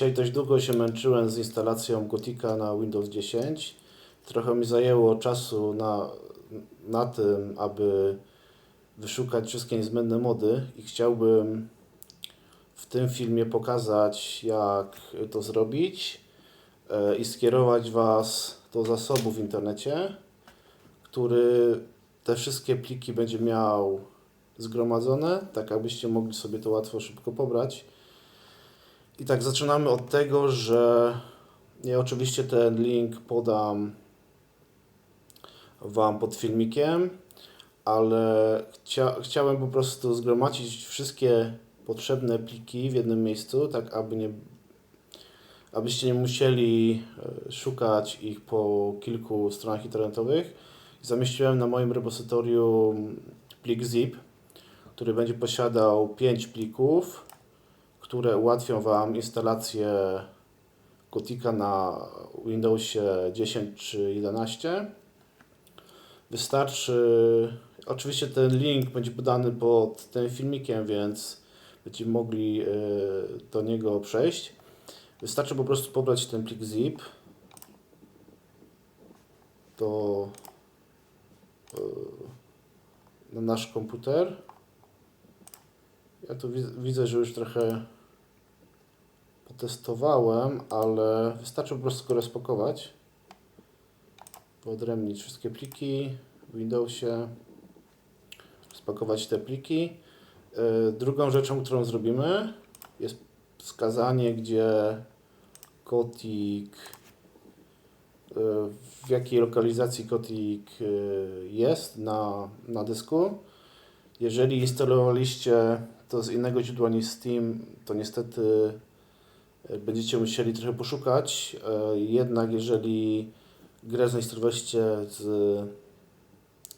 Dzisiaj dość długo się męczyłem z instalacją Gotika na Windows 10. Trochę mi zajęło czasu na, na tym, aby wyszukać wszystkie niezbędne mody i chciałbym w tym filmie pokazać, jak to zrobić e, i skierować Was do zasobu w internecie, który te wszystkie pliki będzie miał zgromadzone, tak abyście mogli sobie to łatwo, szybko pobrać. I tak zaczynamy od tego, że ja oczywiście ten link podam Wam pod filmikiem, ale chcia, chciałem po prostu zgromadzić wszystkie potrzebne pliki w jednym miejscu, tak aby nie, abyście nie musieli e, szukać ich po kilku stronach internetowych. Zamieściłem na moim repozytorium plik zip, który będzie posiadał 5 plików, które ułatwią Wam instalację Gotika na Windowsie 10 czy 11. Wystarczy, oczywiście ten link będzie podany pod tym filmikiem, więc będziecie mogli e, do niego przejść. Wystarczy po prostu pobrać ten plik zip do e, na nasz komputer. Ja tu widzę, widzę, że już trochę potestowałem, ale wystarczy po prostu go rozpakować. Wyodrębnić wszystkie pliki w Windowsie. Spakować te pliki. Yy, Drugą rzeczą, którą zrobimy jest wskazanie, gdzie Kotik yy, w jakiej lokalizacji Kotik yy, jest na, na dysku. Jeżeli instalowaliście to z innego źródła niż Steam, to niestety e, będziecie musieli trochę poszukać. E, Jednak jeżeli grę zainstalowaliście z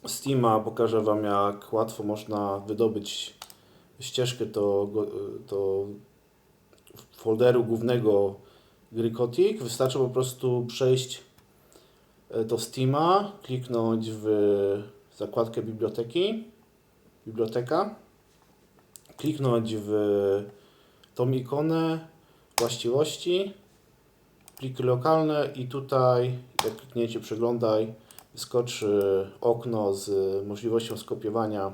Steama, pokażę Wam jak łatwo można wydobyć ścieżkę do, go- do folderu głównego gry Kotik. Wystarczy po prostu przejść e, do Steama, kliknąć w zakładkę biblioteki, biblioteka, kliknąć w tą ikonę właściwości, pliki lokalne i tutaj jak klikniecie przeglądaj wyskoczy okno z możliwością skopiowania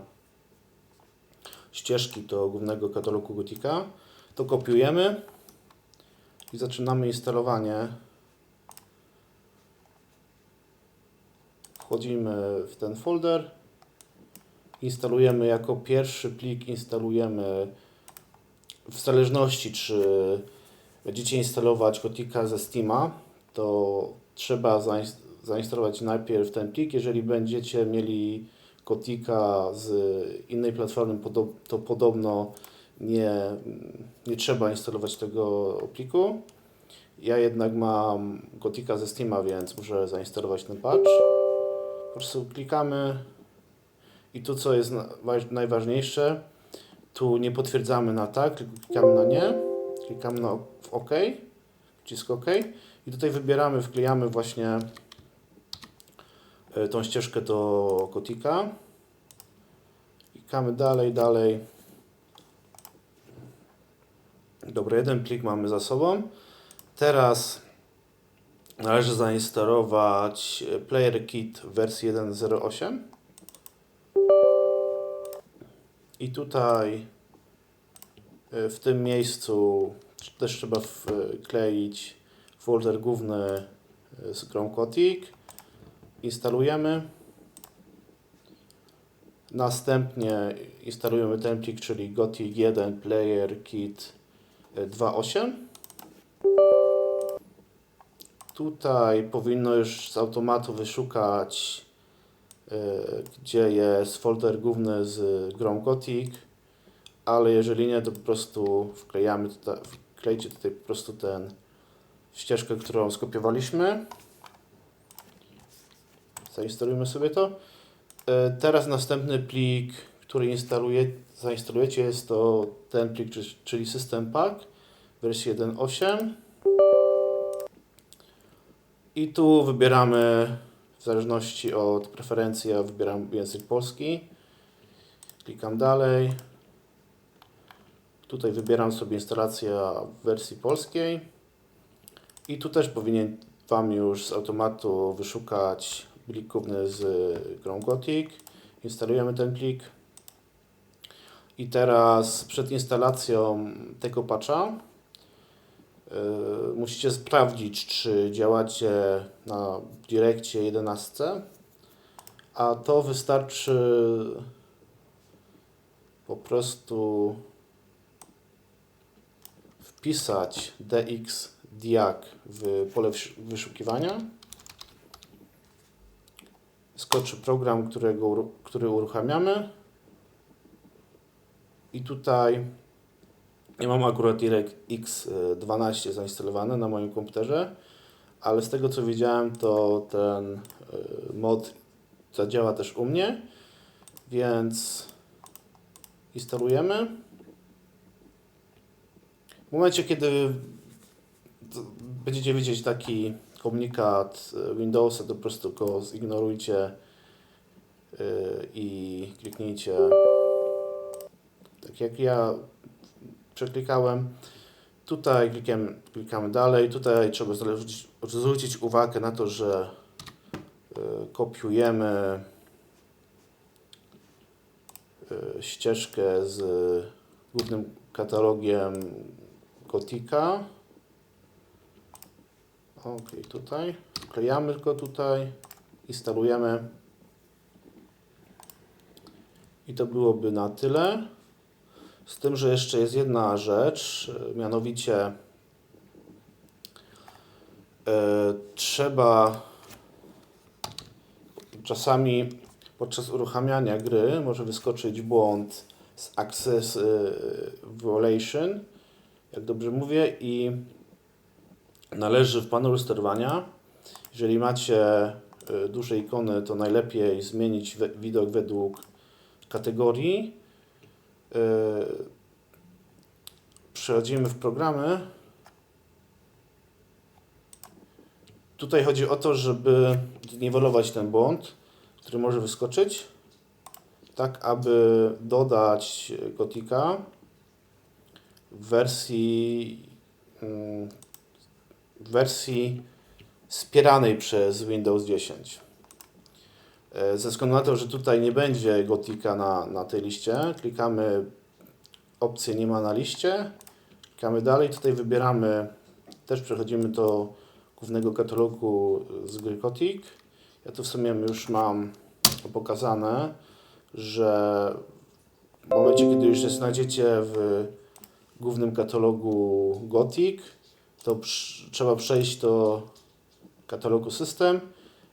ścieżki do głównego katalogu Gotika. To kopiujemy i zaczynamy instalowanie. Wchodzimy w ten folder instalujemy jako pierwszy plik instalujemy w zależności czy będziecie instalować Gotika ze Steama to trzeba zains- zainstalować najpierw ten plik. Jeżeli będziecie mieli Gotika z innej platformy to podobno nie, nie trzeba instalować tego pliku. Ja jednak mam Gotika ze Steama więc muszę zainstalować ten patch. Po prostu klikamy. I tu co jest na- waż- najważniejsze, tu nie potwierdzamy na tak, tylko klikamy na nie, klikamy na OK, przycisk OK i tutaj wybieramy, wklejamy właśnie e, tą ścieżkę do Gotika. Klikamy dalej, dalej. Dobra, jeden plik mamy za sobą. Teraz należy zainstalować e, Player Kit wersji 1.08. I tutaj w tym miejscu też trzeba wkleić folder główny y, z Kotik. Instalujemy. Następnie instalujemy ten plik, czyli Gothic 1 Player Kit y, 2.8. Tutaj powinno już z automatu wyszukać gdzie jest folder główny z grą Gothic, ale jeżeli nie, to po prostu wklejamy tutaj, wklejcie tutaj po prostu ten ścieżkę, którą skopiowaliśmy. Zainstalujmy sobie to. Y, Teraz następny plik, który instaluje, zainstalujecie jest to ten plik, czy- czyli System Pack wersji 1.8. I tu wybieramy w zależności od preferencji, ja wybieram język polski. Klikam dalej. Tutaj wybieram sobie instalację w wersji polskiej. I tu też powinien Wam już z automatu wyszukać plik główny z grą Gothic. Instalujemy ten plik. I teraz przed instalacją tego patcha yy, musicie sprawdzić, czy działacie na Direccie 11, a to wystarczy po prostu wpisać dx diag w pole wys- wyszukiwania. Skoczy program, którego, który uruchamiamy. I tutaj ja mam akurat DirectX 12 zainstalowane na moim komputerze, ale z tego co widziałem, to ten y, mod zadziała też u mnie, więc instalujemy. W momencie, kiedy będziecie widzieć taki komunikat y, Windowsa, to po prostu go zignorujcie y, i kliknijcie tak jak ja przeklikałem. Tutaj klikamy, klikamy dalej. Tutaj trzeba zwrócić, zwrócić uwagę na to, że y, kopiujemy ścieżkę z głównym katalogiem Gotika. Ok, tutaj. Wklejamy go tutaj. Instalujemy. I to byłoby na tyle. Z tym, że jeszcze jest jedna rzecz, e, mianowicie e, trzeba czasami podczas uruchamiania gry może wyskoczyć błąd z Access e, Violation, jak dobrze mówię, i należy w panelu sterowania, jeżeli macie e, duże ikony, to najlepiej zmienić we, widok według kategorii. Yy, Przechodzimy w programy. Tutaj chodzi o to, żeby zniwelować ten błąd, który może wyskoczyć, tak aby dodać Gotika w wersji mm, w wersji wspieranej przez Windows 10. E, Ze względu na to, że tutaj nie będzie Gotika na, na tej liście, klikamy opcję nie ma na liście, klikamy dalej, tutaj wybieramy, też przechodzimy do głównego katalogu z gry Gothic. Ja tu w sumie już mam pokazane, że w momencie, kiedy już znajdziecie w głównym katalogu Gothic, to trzeba przejść do katalogu System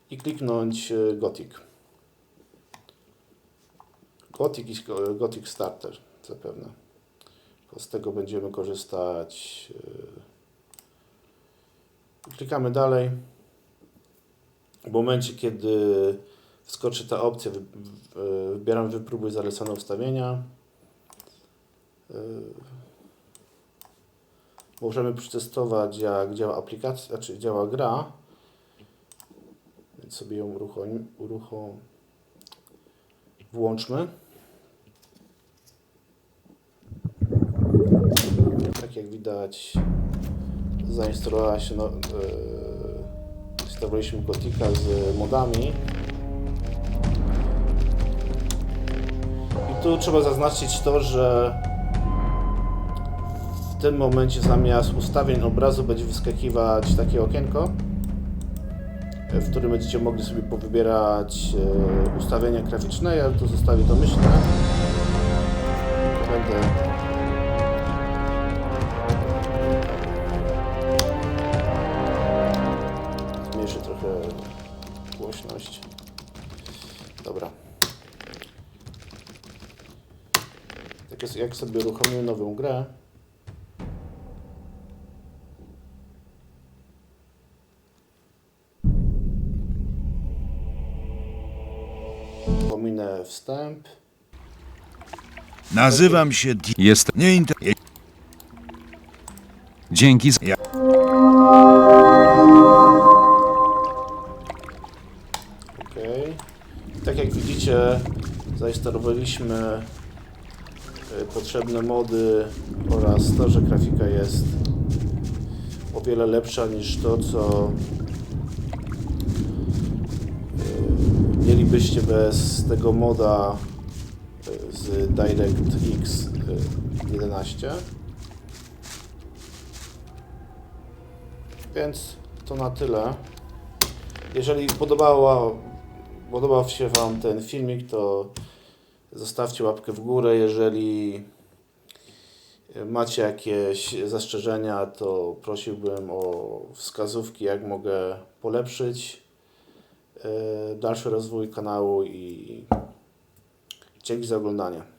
i kliknąć e, Gothic. Gothic i Gothic Starter zapewne. Z tego będziemy korzystać. e, Klikamy dalej. W momencie, kiedy wskoczy ta opcja, e, wybieram wypróbuj zalecone ustawienia. E, Możemy przetestować, jak działa aplikacja, znaczy działa gra. Więc sobie ją uruchom, uruchom włączmy. Tak jak widać, zainstalowała się, no, yy, instalowaliśmy Gotika z modami. I tu trzeba zaznaczyć to, że tym momencie zamiast ustawień obrazu będzie wyskakiwać takie okienko, e, w którym będziecie mogli sobie powybierać e, ustawienia graficzne. Ja tu zostawię to myślę. Będę zmniejszę trochę głośność. Dobra. Tak jest, jak sobie uruchomimy nową grę, wstęp. Nazywam się Di... Jest. Nie inter... Dzięki. za- Ja- Ok. Tak jak widzicie, zainstalowaliśmy y, potrzebne mody oraz to, że grafika jest o wiele lepsza niż to, co mielibyście bez tego moda e, z DirectX e, 11. Więc to na tyle. Jeżeli podobał się Wam ten filmik, to zostawcie łapkę w górę. Jeżeli macie jakieś zastrzeżenia, to prosiłbym o wskazówki, jak mogę polepszyć e, dalszy rozwój kanału i dzięki za oglądanie.